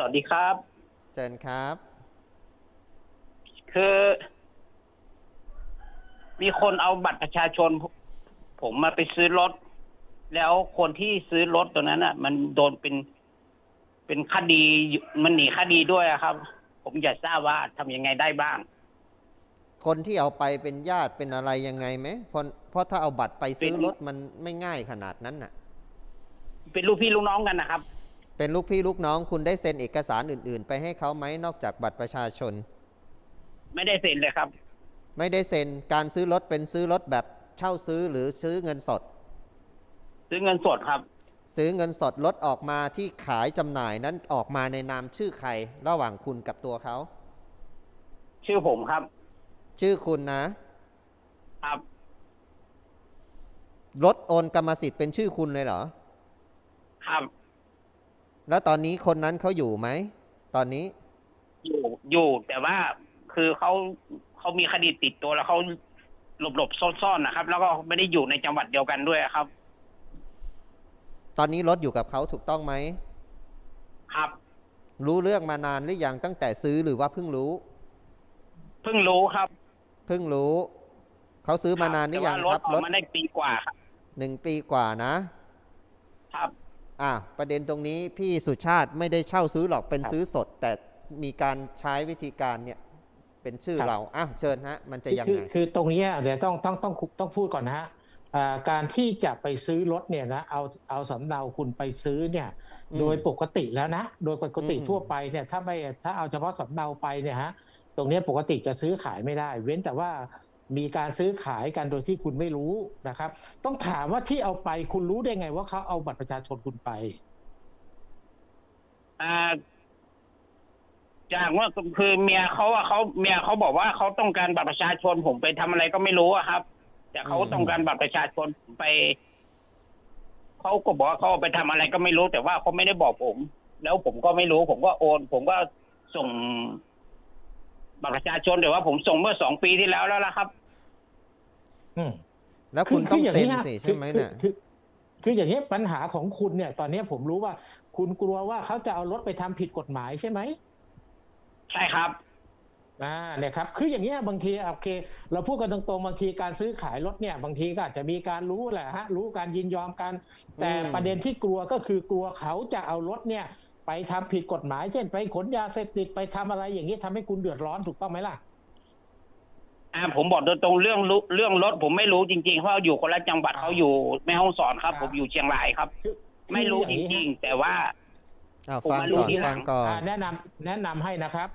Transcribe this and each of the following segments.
สวัสดีครับเชิญครับ คือ มีคนเอาบัตรประชาชน ผมมาไปซื้อรถ แล้วคนที่ซื้อรถตัวนั้นอะ มันโดนเป็นเป็นคดีอยู่มันหนีคดีด้วยอะครับ ผมอยากทราบว่าทำยังไงได้บ้าง คนที่เอาไปเป็นญาติเป็นอะไรยังไงไหมเพราะเพราะถ้าเอาบัตรไปซื้อเป็นรถมันไม่ง่ายขนาดนั้นน่ะ เป็นลูกพี่ลูกน้องกันนะครับ เป็นลูกพี่ลูกน้องคุณได้เซ็นเอกสารอื่น ๆ ไปให้เขาไหมนอกจากบัตรประชาชน ไม่ได้เซ็นเลยครับ ไม่ได้เซ็นการซื้อรถเป็นซื้อรถแบบเช่าซื้อหรือซื้อเงินสด ซื้อเงินสดครับ ซื้อเงินสดรถออกมาที่ขายจำหน่ายนั้นออกมาในนามชื่อใคร ระหว่างคุณกับตัวเขา ชื่อผมครับ ชื่อคุณนะ ครับ รถโอนกรรมสิทธิ์เป็นชื่อคุณเลยเหรอ ครับ แล้วตอนนี้คนนั้นเขาอยู่ไหม ตอนนี้ อยู่อยู่ แต่ว่าคือเขาเขามีคดีติดตัวแล้วเขาหลบหลบๆซ่อนๆนะครับ แล้วก็ไม่ได้อยู่ในจังหวัดเดียวกันด้วยครับ ตอนนี้รถอยู่กับเขาถูกต้องไหมครับ รู้เรื่องมานานหรือยังตั้งแต่ซื้อหรือว่าเพิ่งรู้ เพิ่งรู้ครับ เพิ่งรู้ เขาซื้อมานานหรือยังแต่ว่ครับอรอกถมาได้ปีกว่าครับหนึ่งปีกว่านะครับ อะประเด็นตรงนี้พี่สุชาติไม่ได้เช่าซื้อหรอกเป็นครับซื้อสด แต่มีการใช้วิธีการเนี่ยเป็นชื่อครับเราอ้าวเชิญฮะมันจะยังคือไงคือตรงเนี้ยเดี๋ยวต้องต้องต้องต้องพูดก่อนนะฮะอ่าการที่จะไปซื้อรถเนี่ยนะเอาเอาสำเนาคุณไปซื้อเนี่ยอืมโดยปกติแล้วนะ โดยปกติอืมทั่วไปเนี่ยถ้าไม่ถ้าเอาเฉพาะสำเนาไปเนี่ยฮะตรงเนี้ยปกติจะซื้อขายไม่ได้ เว้นแต่ว่า มีการซื้อขายกันโดยที่คุณไม่รู้นะครับ ต้องถามว่าที่เอาไปคุณรู้ได้ไงว่าเขาเอาบัตรประชาชนคุณไปอ่าจากว่าคือเมียเขาอะเขาเมียเขาบอกว่าเขาต้องการบัตรประชาชนผมไปทำอะไรก็ไม่รู้อะครับ แต่เขาต้องการบัตรประชาชนผมไปเขาก็บอกว่าเขาไปทำอะไรก็ไม่รู้ แต่ว่าเขาไม่ได้บอกผม แล้วผมก็ไม่รู้ ผมก็โอน ผมก็ส่งบัตรประชาชนแต่ว่าผมส่งเมื่อสองปีที่แล้วแล้วละครับ แล้วคุณต้องย่าเซ็นฮะสิใช่ไหมคือเนี่ยคือคือคืออย่างนี้ปัญหาของคุณเนี่ย ตอนนี้ผมรู้ว่า คุณกลัวว่าเขาจะเอารถไปทำผิดกฎหมายใช่ไหมใช่ครับอ่าเนี่ยครับ คืออย่างเงี้ยบางทีโอเค เราพูดกันตรงๆบางทีการซื้อขายรถเนี่ย บางทีก็อาจจะมีการรู้แหละฮะ รู้การยินยอมกัน แต่อืมประเด็นที่กลัวก็คือกลัวเขาจะเอารถเนี่ย ไปทำผิดกฎหมาย เช่น ไปขนยาเสพติดไปทำอะไรอย่างนี้ทำให้คุณเดือดร้อนถูกต้องไหมล่ะ อ่าผมบอกโดยตรงเรื่องรู้เรื่องรถผมไม่รู้จริงๆเพราะอยู่คนละจังหวัดอ่าเขาอยู่แม่ฮ่องสอนครับครับ ผมอยู่เชียงรายครับคือไม่รู้คือจอย่างนี้ริงฮะๆแต่ว่าอ้าวผมฟังมารู้ก่อนทีหลัฟัง งก่อน อ่าแนะนำแนะนำให้นะครับ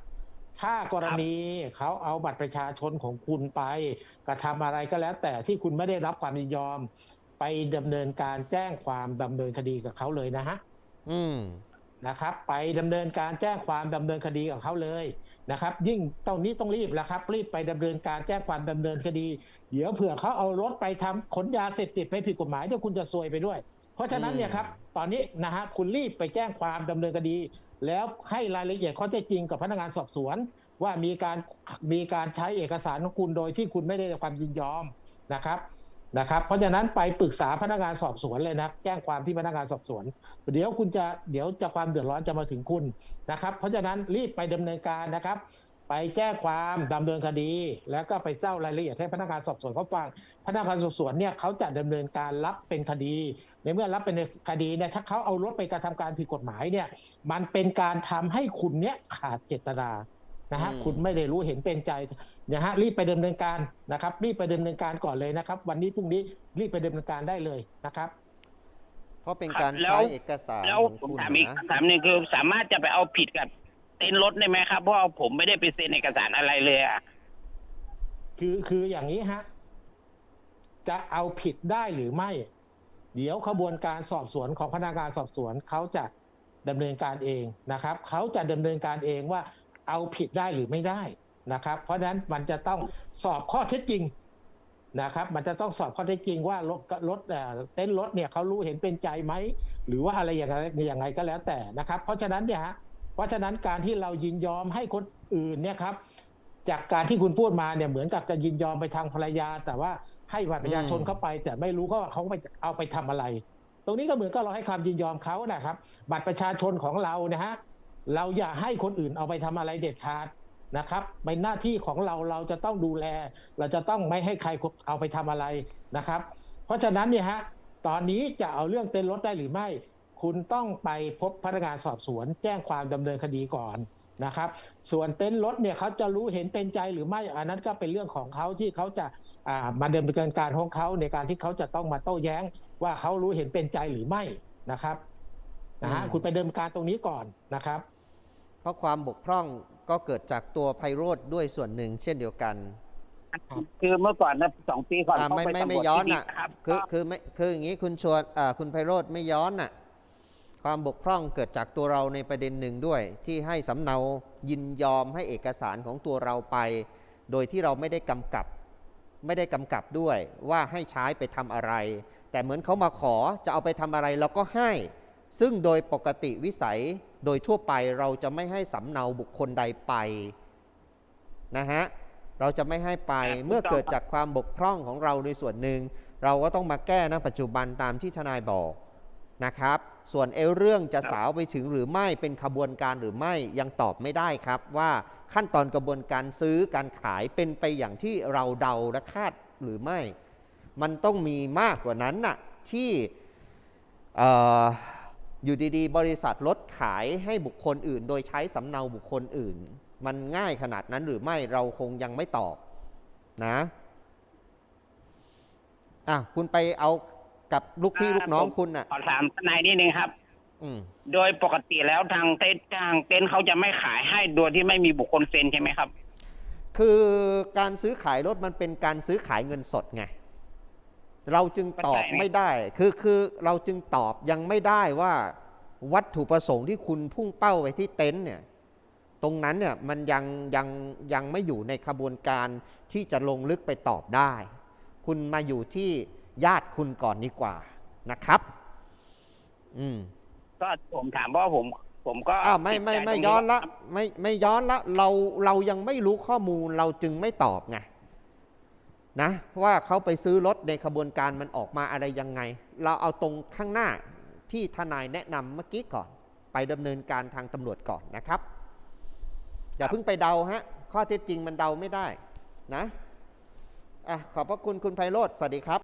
ถ้ากรณีเขาเอาบัตรประชาชนของคุณไป กระทำอะไรก็แล้ว แต่ที่คุณไม่ได้รับความยินยอม ไปดำเนินการแจ้งความดำเนินคดีกับเขาเลยนะฮะอืมนะครับ ไปดำเนินการแจ้งความดำเนินคดีกับเขาเลย นะครับ ยิ่งตรงนี้ต้องรีบแล้วครับ รีบไปดำเนินการแจ้งความดำเนินคดี เดี๋ยวเผื่อเขาเอารถไปทำขนยาเสพติดไปผิดกฎหมายเดี๋ยวคุณจะซวยไปด้วย เพราะฉะนั้นเนี่ยครับ ตอนนี้นะฮะคุณรีบไปแจ้งความดำเนินคดี แล้วให้รายละเอียดข้อเท็จจริงกับพนักงานสอบสวน ว่ามีการมีการใช้เอกสารของคุณโดยที่คุณไม่ได้รับความยินยอมนะครับ นะครับ เพราะฉะนั้นไปปรึกษาพนักงานสอบสวนเลยนะแจ้งความที่พนักงานสอบสวน เดี๋ยวคุณจะเดี๋ยวจะความเดือดร้อนจะมาถึงคุณนะครับ เพราะฉะนั้นรีบไปดำเนินการนะครับ ไปแจ้งความดำเนินคดี แล้วก็ไปเจ้ารายละเอียดให้พนักงานสอบสวนเขาฟัง พนักงานสอบสวนเนี่ยเขาจะดำเนินการรับเป็นคดี ในเมื่อรับเป็นคดีเนี่ยถ้าเขาเอารถไปกระทำการผิดกฎหมายเนี่ยมันเป็นการทำให้คุณเนี่ยขาดเจตนา นะฮะอืมคุณไม่ได้รู้เห็นเป็นใจนะฮะรีบไปดำเนินการนะครับรีบไปดำเนินการก่อนเลยนะครับ วันนี้พรุ่งนี้รีบไปดำเนินการได้เลยนะครับ เพราะเป็นการแล้วใช้เอกสารแล้วของผมคุณถามอีกนะคำถามหนึ่งคือสามารถจะไปเอาผิดกับเต็นท์รถได้ไหมครับเพราะว่าผมไม่ได้ไปเซ็นเอกสารอะไรเลยอะคือคืออย่างนี้ฮะจะเอาผิดได้หรือไม่ เดี๋ยวขบวนการสอบสวนของพนักงานสอบสวนเขาจะดำเนินการเองนะครับเขาจะดำเนินการเองว่า เอาผิดได้หรือไม่ได้นะครับ เพราะฉะนั้นมันจะต้องสอบข้อเท็จจริงนะครับ มันจะต้องสอบข้อเท็จจริงว่ารถรถเอ่อเต้นรถเนี่ยเขารู้เห็นเป็นใจไหมหรือว่าอะไรอย่างไรอย่างไรก็แล้วแต่นะครับ เพราะฉะนั้นเนี่ยฮะเพราะฉะนั้นการที่เรายินยอมให้คนอื่นเนี่ยครับจากการที่คุณพูดมาเนี่ยเหมือนกับจะยินยอมไปทางภรรยา แต่ว่าให้บัตรประชาชนเข้าไป แต่ไม่รู้ก็ว่าเขาไปเอาไปทำอะไร ตรงนี้ก็เหมือนกับเราให้ความยินยอมเขานะครับ บัตรประชาชนของเรานะฮะ เราอย่าให้คนอื่นเอาไปทำอะไรเด็ดขาดนะครับเป็นหน้าที่ของเราเราจะต้องดูแล เราจะต้องไม่ให้ใครเอาไปทำอะไรนะครับ เพราะฉะนั้นเนี่ยฮะตอนนี้จะเอาเรื่องเต้นรถได้หรือไม่ คุณต้องไปพบพนักงานสอบสวน แจ้งความดำเนินคดีก่อนนะครับ ส่วนเต็นรถเนี่ยเขาจะรู้เห็นเป็นใจหรือไม่อันนั้นก็เป็นเรื่องของเขาที่เขาจะามาดำเนินการของเขาในการที่เขาจะต้องมาโต้แย้ง ว่าเขารู้เห็นเป็นใจหรือไม่นะครับ นะฮะอืมคุณไปดำเนินการตรงนี้ก่อนนะครับ เพราะความบกพร่องก็เกิดจากตัวไพโรธด้วยส่วนหนึ่งเช่นเดียวกันคือเมื่อก่อนนะสองปีก่อนอ่าเขาไม่ไปไม่สำรไม่วจย้อนที่ดิอะนะครับคือก็คือไม่คืออย่างนี้คุณชวนอ่าคุณไพโรธไม่ย้อนอะความบกพร่องเกิดจากตัวเราในประเด็นหนึ่งด้วย ที่ให้สำเนายินยอมให้เอกสารของตัวเราไป โดยที่เราไม่ได้กำกับ ไม่ได้กำกับด้วยว่าให้ใช้ไปทำอะไร แต่เหมือนเขามาขอจะเอาไปทำอะไรเราก็ให้ ซึ่งโดยปกติวิสัยโดยทั่วไปเราจะไม่ให้สำเนาบุคคลใดไปนะฮะเราจะไม่ให้ไปครับเมื่อถูกต้องเกิดจากความบกพร่องของเราในส่วนหนึ่ง เราก็ต้องมาแก้ณปัจจุบันตามที่ทนายบอกนะครับ ส่วนเอเรื่องจะสาวไปถึงหรือไม่เป็นขบวนการหรือไม่ยังตอบไม่ได้ครับ ว่าขั้นตอนกระบวนการซื้อการขายเป็นไปอย่างที่เราเดาและคาดหรือไม่ มันต้องมีมากกว่านั้นน่ะที่เอ่ออยู่ดีๆ บริษัทลดขายให้บุคคลอื่น โดยใช้สำเนาบุคคลอื่น มันง่ายขนาดนั้นหรือไม่เราคงยังไม่ตอบนะอะคุณไปเอากับลูกพี่ลูกน้องคุณน่ะขอถามทนายนิดนึงครับอืมโดยปกติแล้วทางเต็นท์ทางเต็นท์เขาจะไม่ขายให้โดยที่ไม่มีบุคคลเซ็นใช่ไหมครับ คือการซื้อขายรถมันเป็นการซื้อขายเงินสดไง เราจึงตอบเข้าใจไหมไม่ได้ คือคือเราจึงตอบยังไม่ได้ว่าวัตถุประสงค์ที่คุณพุ่งเป้าไปที่เต็นท์เนี่ย ตรงนั้นเนี่ยมันยังยังยังไม่อยู่ในขบวนการที่จะลงลึกไปตอบได้ คุณมาอยู่ที่ญาติคุณก่อนดีกว่านะครับ อืม ก็ผมถามว่าผม ผมก็อ้าวไม่ไม่ไม่ติดใจตรงย้อนละครับไม่ไม่ย้อนละ เราเรายังไม่รู้ข้อมูลเราจึงไม่ตอบไง นะว่าเขาไปซื้อรถในขบวนการมันออกมาอะไรยังไง เราเอาตรงข้างหน้าที่ทนายแนะนำเมื่อกี้ก่อน ไปดำเนินการทางตำรวจก่อนนะครับ อย่าเพิ่งไปเดาฮะ ข้อเท็จจริงมันเดาไม่ได้นะอะขอบพระคุณคุณไพโรธสวัสดีครับ